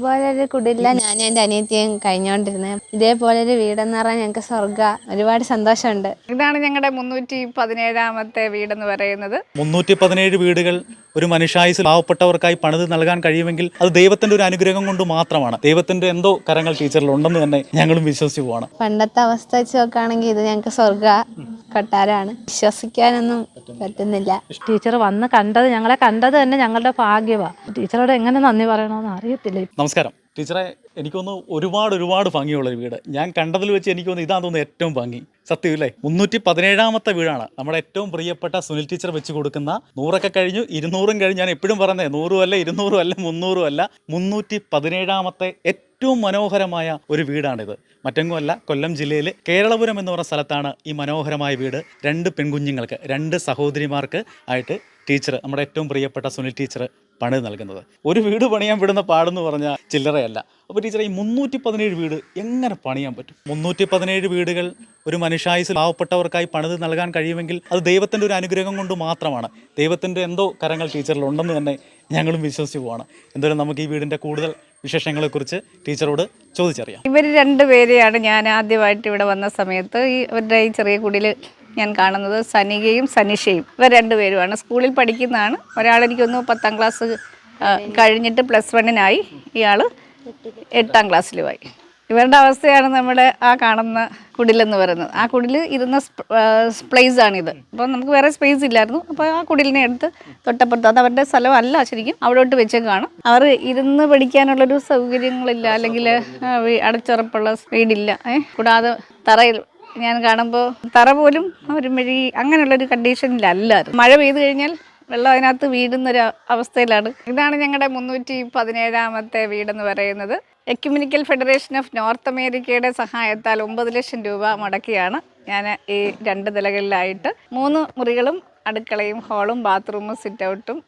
ഇതുപോലൊരു കുടില്ല ഞാനും എന്റെ അനിയത്തിയും കഴിഞ്ഞോണ്ടിരുന്നത് ഇതേപോലൊരു വീടെന്ന് പറഞ്ഞാൽ ഞങ്ങൾക്ക് സ്വർഗ ഒരുപാട് സന്തോഷമുണ്ട്. ഇതാണ് ഞങ്ങളുടെ മുന്നൂറ്റി പതിനേഴാമത്തെ വീടെന്ന് പറയുന്നത്. മുന്നൂറ്റി പതിനേഴ് വീടുകൾ ഒരു മനുഷ്യായുസ് പാവപ്പെട്ടവർക്കായി പണിത് നൽകാൻ കഴിയുമെങ്കിൽ അത് ദൈവത്തിന്റെ ഒരു അനുഗ്രഹം കൊണ്ട് മാത്രമാണ്. ദൈവത്തിന്റെ എന്തോ കരങ്ങൾ ടീച്ചറിൽ ഉണ്ടെന്ന് തന്നെ ഞങ്ങളും വിശ്വസിച്ചു പോവാണ്. പണ്ടത്തെ അവസ്ഥ വെച്ച് നോക്കുകയാണെങ്കിൽ ഇത് ഞങ്ങൾക്ക് സ്വർഗ കൊട്ടാരമാണ്. വിശ്വസിക്കാനൊന്നും പറ്റുന്നില്ല. ടീച്ചർ വന്ന് കണ്ടത് ഞങ്ങളെ കണ്ടത് തന്നെ ഞങ്ങളുടെ ഭാഗ്യമാണ് ടീച്ചറോട് എങ്ങനെ നന്ദി പറയണമെന്ന് അറിയത്തില്ല. നമസ്കാരം. ടീച്ചറെ എനിക്കൊന്ന് ഒരുപാട് ഒരുപാട് ഭംഗിയുള്ള ഒരു വീട്. ഞാൻ കണ്ടതിൽ വെച്ച് എനിക്ക് തോന്നുന്നു ഇതാ തോന്നുന്നു ഏറ്റവും ഭംഗി. സത്യം ഇല്ലേ മുന്നൂറ്റി പതിനേഴാമത്തെ വീടാണ്. നമ്മുടെ ഏറ്റവും പ്രിയപ്പെട്ട സുനിൽ ടീച്ചർ വെച്ച് കൊടുക്കുന്ന നൂറൊക്കെ കഴിഞ്ഞു ഇരുന്നൂറും കഴിഞ്ഞ്. ഞാൻ എപ്പോഴും പറയുന്നത് നൂറും അല്ല ഇരുന്നൂറും അല്ല മുന്നൂറും അല്ല. മുന്നൂറ്റി പതിനേഴാമത്തെ ഏറ്റവും മനോഹരമായ ഒരു വീടാണിത്. മറ്റെങ്ങുമല്ല കൊല്ലം ജില്ലയിലെ കേരളപുരം എന്ന് പറഞ്ഞ സ്ഥലത്താണ് ഈ മനോഹരമായ വീട്. രണ്ട് പെൺകുഞ്ഞുങ്ങൾക്ക് രണ്ട് സഹോദരിമാർക്ക് ആയിട്ട് ടീച്ചർ നമ്മുടെ ഏറ്റവും പ്രിയപ്പെട്ട സുനിൽ ടീച്ചർ പണി നൽകുന്നത്. ഒരു വീട് പണിയാൻ വിടുന്ന പാടെന്ന് പറഞ്ഞാൽ ചില്ലറയല്ല. അപ്പോൾ ടീച്ചർ ഈ മുന്നൂറ്റി പതിനേഴ് വീട് എങ്ങനെ പണിയാൻ പറ്റും? മുന്നൂറ്റി പതിനേഴ് വീടുകൾ ഒരു മനുഷ്യായുസ് പാവപ്പെട്ടവർക്കായി പണിത് നൽകാൻ കഴിയുമെങ്കിൽ അത് ദൈവത്തിന്റെ ഒരു അനുഗ്രഹം കൊണ്ട് മാത്രമാണ്. ദൈവത്തിന്റെ എന്തോ കരങ്ങൾ ടീച്ചറിൽ ഉണ്ടെന്ന് തന്നെ ഞങ്ങളും വിശ്വസിച്ച് പോവാണ്. എന്തായാലും നമുക്ക് ഈ വീടിന്റെ കൂടുതൽ വിശേഷങ്ങളെക്കുറിച്ച് ടീച്ചറോട് ചോദിച്ചറിയാം. ഇവർ രണ്ടുപേരെയാണ് ഞാൻ ആദ്യമായിട്ട് ഇവിടെ വന്ന സമയത്ത് ഈ ഇവരുടെ ഈ ചെറിയ കുടിയിൽ ഞാൻ കാണുന്നത് സനികയും സനിഷയും. ഇവർ രണ്ടുപേരുമാണ് സ്കൂളിൽ പഠിക്കുന്നതാണ്. ഒരാൾ എനിക്കൊന്ന് പത്താം ക്ലാസ് കഴിഞ്ഞിട്ട് പ്ലസ് വണ്ണിനായി. ഇയാൾ എട്ടാം ക്ലാസ്സിലുമായി. ഇവരുടെ അവസ്ഥയാണ് നമ്മുടെ ആ കാണുന്ന കുടിലെന്ന് പറയുന്നത്. ആ കുടിൽ ഇരുന്ന പ്ലേസ് ആണിത്. അപ്പോൾ നമുക്ക് വേറെ സ്പേസ് ഇല്ലായിരുന്നു. അപ്പോൾ ആ കുടിലിനെ എടുത്ത് തൊട്ടപ്പുറത്ത് അത് അവരുടെ സ്ഥലമല്ല ശരിക്കും. അവിടോട്ട് വെച്ചേക്കാണ് അവർ ഇരുന്ന് പഠിക്കാനുള്ളൊരു സൗകര്യങ്ങളില്ല അല്ലെങ്കിൽ അടച്ചുറപ്പുള്ള വീടില്ല ഏ കൂടാതെ തറയിൽ ഞാൻ കാണുമ്പോൾ തറ പോലും ഒരു മെഴി അങ്ങനെയുള്ളൊരു കണ്ടീഷനിലല്ലായിരുന്നു മഴ പെയ്തു കഴിഞ്ഞാൽ വെള്ളം അതിനകത്ത് വീഴുന്നൊരു അവസ്ഥയിലാണ്. ഇതാണ് ഞങ്ങളുടെ മുന്നൂറ്റി പതിനേഴാമത്തെ വീടെന്ന് പറയുന്നത്. എക്യുമിനിക്കൽ ഫെഡറേഷൻ ഓഫ് നോർത്ത് അമേരിക്കയുടെ സഹായത്താൽ ഒമ്പത് ലക്ഷം രൂപ മുടക്കിയാണ് ഞാൻ ഈ രണ്ട് നിലകളിലായിട്ട്. മൂന്ന് മുറികളും അടുക്കളയും ഹോളും ബാത്റൂമും സിറ്റ് ഔട്ടും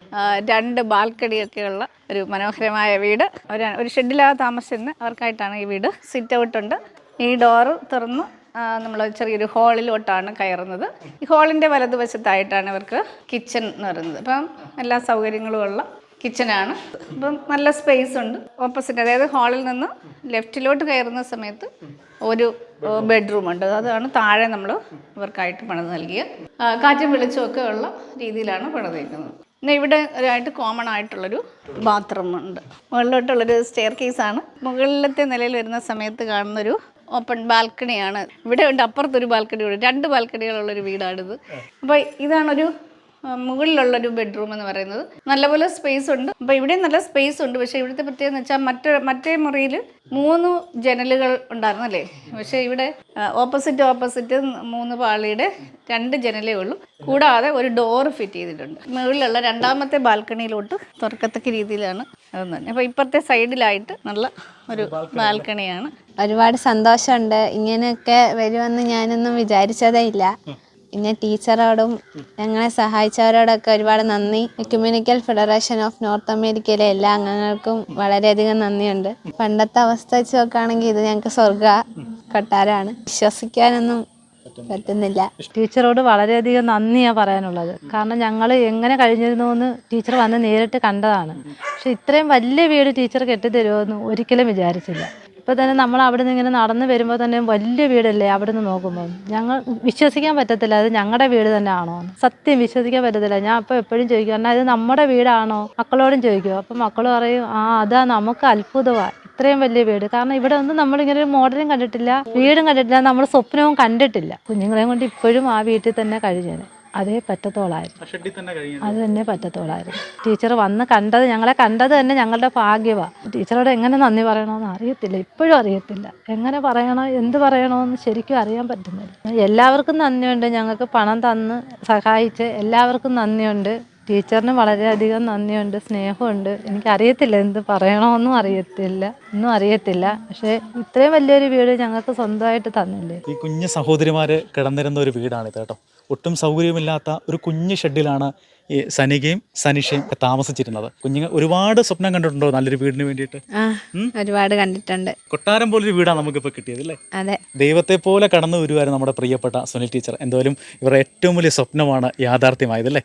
രണ്ട് ബാൽക്കണിയൊക്കെയുള്ള ഒരു മനോഹരമായ വീട്. ഒരു ഒരു ഷെഡിലാണ് അവർക്കായിട്ടാണ് ഈ വീട്. സിറ്റ് ഔട്ടുണ്ട് ഈ ഡോറ് തുറന്ന്. നമ്മൾ ചെറിയൊരു ഹാളിലോട്ടാണ് കയറുന്നത്. ഈ ഹാളിന്റെ വലതുവശത്തായിട്ടാണ് ഇവർക്ക് കിച്ചൺ എന്ന് പറയുന്നത്. അപ്പം എല്ലാ സൗകര്യങ്ങളും ഉള്ള കിച്ചനാണ് അപ്പം നല്ല സ്പേസ് ഉണ്ട്. ഓപ്പോസിറ്റ് അതായത് ഹാളിൽ നിന്ന് ലെഫ്റ്റിലോട്ട് കയറുന്ന സമയത്ത് ഒരു ബെഡ്റൂം ഉണ്ട്. അതാണ് താഴെ നമ്മൾ ഇവർക്കായിട്ട് പണിത് നൽകിയ ആ, കാറ്റും വെളിച്ചമൊക്കെ ഉള്ള രീതിയിലാണ് പണിതേക്കുന്നത് പിന്നെ ഇവിടെ ഒരായിട്ട് കോമൺ ആയിട്ടുള്ളൊരു ബാത്റൂം ഉണ്ട്. മുകളിലോട്ടുള്ളൊരു സ്റ്റെയർ കേസാണ് മുകളിലത്തെ നിലയിൽ വരുന്ന സമയത്ത് കാണുന്നൊരു ഓപ്പൺ ബാൽക്കണിയാണ്. ഇവിടെ ഉണ്ട് അപ്പുറത്തൊരു ബാൽക്കണി ഉണ്ട്. രണ്ട് ബാൽക്കണികളുള്ളൊരു വീടാണിത്. അപ്പോൾ ഇതാണൊരു മുകളിലുള്ളൊരു ബെഡ്റൂം എന്ന് പറയുന്നത്. നല്ലപോലെ സ്പേസ് ഉണ്ട്. അപ്പോൾ ഇവിടെ നല്ല സ്പേസ് ഉണ്ട്. പക്ഷേ ഇവിടുത്തെ പ്രത്യേകത വെച്ചാൽ മറ്റേ മറ്റേ മുറിയിൽ മൂന്ന് ജനലുകൾ ഉണ്ടായിരുന്നു അല്ലേ? പക്ഷേ ഇവിടെ ഓപ്പോസിറ്റ് ഓപ്പോസിറ്റ് മൂന്ന് പാളിയുടെ രണ്ട് ജനലേ ഉള്ളൂ. കൂടാതെ ഒരു ഡോർ ഫിറ്റ് ചെയ്തിട്ടുണ്ട്. മുകളിലുള്ള രണ്ടാമത്തെ ബാൽക്കണിയിലോട്ട് തുറക്കത്തക്ക രീതിയിലാണ് അതെന്ന് തന്നെ അപ്പോൾ ഇപ്പുറത്തെ സൈഡിലായിട്ട് നല്ല ഒരു ബാൽക്കണിയാണ്. ഒരുപാട് സന്തോഷമുണ്ട്. ഇങ്ങനെയൊക്കെ വരുമെന്ന് ഞാനൊന്നും വിചാരിച്ചതേ ഇല്ല. പിന്നെ ടീച്ചറോടും ഞങ്ങളെ സഹായിച്ചവരോടൊക്കെ ഒരുപാട് നന്ദി. എക്യുമിനിക്കൽ ഫെഡറേഷൻ ഓഫ് നോർത്ത് അമേരിക്കയിലെ എല്ലാ അംഗങ്ങൾക്കും വളരെയധികം നന്ദിയുണ്ട്. പണ്ടത്തെ അവസ്ഥ വെച്ച് നോക്കുകയാണെങ്കിൽ ഇത് ഞങ്ങൾക്ക് സ്വർഗ കൊട്ടാരമാണ്. വിശ്വസിക്കാനൊന്നും പറ്റുന്നില്ല. ടീച്ചറോട് വളരെയധികം നന്ദിയാണ് പറയാനുള്ളത്. കാരണം ഞങ്ങൾ എങ്ങനെ കഴിഞ്ഞിരുന്നു എന്ന് ടീച്ചർ വന്ന് നേരിട്ട് കണ്ടതാണ്. പക്ഷെ ഇത്രയും വലിയ വീട് ടീച്ചർ കെട്ടിത്തരുമെന്ന് ഒരിക്കലും വിചാരിച്ചില്ല. ഇപ്പോൾ തന്നെ നമ്മൾ അവിടെ നിന്ന് ഇങ്ങനെ നടന്നു വരുമ്പോൾ തന്നെ വലിയ വീടല്ലേ അവിടെ നിന്ന് നോക്കുമ്പോൾ ഞങ്ങൾ വിശ്വസിക്കാൻ പറ്റത്തില്ല അത് ഞങ്ങളുടെ വീട് തന്നെ ആണോ. സത്യം വിശ്വസിക്കാൻ പറ്റത്തില്ല. ഞാൻ അപ്പോൾ എപ്പോഴും ചോദിക്കും കാരണം ഇത് നമ്മുടെ വീടാണോ? മക്കളോടും ചോദിക്കും. അപ്പം മക്കൾ പറയും ആ അതാ നമുക്ക് അത്ഭുതമാണ് ഇത്രയും വലിയ വീട്. കാരണം ഇവിടെ ഒന്നും നമ്മളിങ്ങനെ ഒരു മോഡലും കണ്ടിട്ടില്ല വീടും കണ്ടിട്ടില്ല നമ്മുടെ സ്വപ്നവും കണ്ടിട്ടില്ല. കുഞ്ഞുങ്ങളെയും കൊണ്ട് ഇപ്പോഴും ആ വീട്ടിൽ തന്നെ കഴിഞ്ഞേനെ. അതേ പറ്റത്തോളായിരുന്നു. അത് തന്നെ പറ്റത്തോളായിരുന്നു. ടീച്ചർ വന്ന് കണ്ടത് ഞങ്ങളെ കണ്ടത് തന്നെ ഞങ്ങളുടെ ഭാഗ്യമാണ് ടീച്ചറോട് എങ്ങനെ നന്ദി പറയണമെന്ന് അറിയത്തില്ല ഇപ്പോഴും അറിയത്തില്ല. എങ്ങനെ പറയണോ എന്ത് പറയണമെന്ന് ശരിക്കും അറിയാൻ പറ്റുന്നില്ല. എല്ലാവർക്കും നന്ദിയുണ്ട്. ഞങ്ങൾക്ക് പണം തന്ന് സഹായിച്ച് എല്ലാവർക്കും നന്ദിയുണ്ട്. ടീച്ചറിന് വളരെയധികം നന്ദിയുണ്ട് സ്നേഹമുണ്ട്. എനിക്കറിയത്തില്ല എന്ത് പറയണമെന്നും അറിയത്തില്ല ഒന്നും അറിയത്തില്ല. പക്ഷേ ഇത്രയും വലിയൊരു വീട് ഞങ്ങൾക്ക് സ്വന്തമായിട്ട് തന്നില്ലേ? ഈ കുഞ്ഞു സഹോദരിമാർ കിടന്നിരുന്ന ഒരു വീടാണിത് കേട്ടോ. ഒട്ടും സൗകര്യമില്ലാത്ത ഒരു കുഞ്ഞു ഷെഡിലാണ് ഈ സനികയും സനിഷയും താമസിച്ചിരുന്നത്. കുഞ്ഞുങ്ങൾ ഒരുപാട് സ്വപ്നം കണ്ടിട്ടുണ്ടോ നല്ലൊരു വീടിന് വേണ്ടിയിട്ട്? ഒരുപാട് കണ്ടിട്ടുണ്ട്. കൊട്ടാരം പോലൊരു വീടാണ് നമുക്കിപ്പോൾ കിട്ടിയത് അല്ലേ? അതെ. ദൈവത്തെ പോലെ കടന്നു വരുവായിരുന്നു നമ്മുടെ പ്രിയപ്പെട്ട സുനിൽ ടീച്ചർ. എന്തായാലും ഇവരുടെ ഏറ്റവും വലിയ സ്വപ്നമാണ് യാഥാർത്ഥ്യമായത് അല്ലേ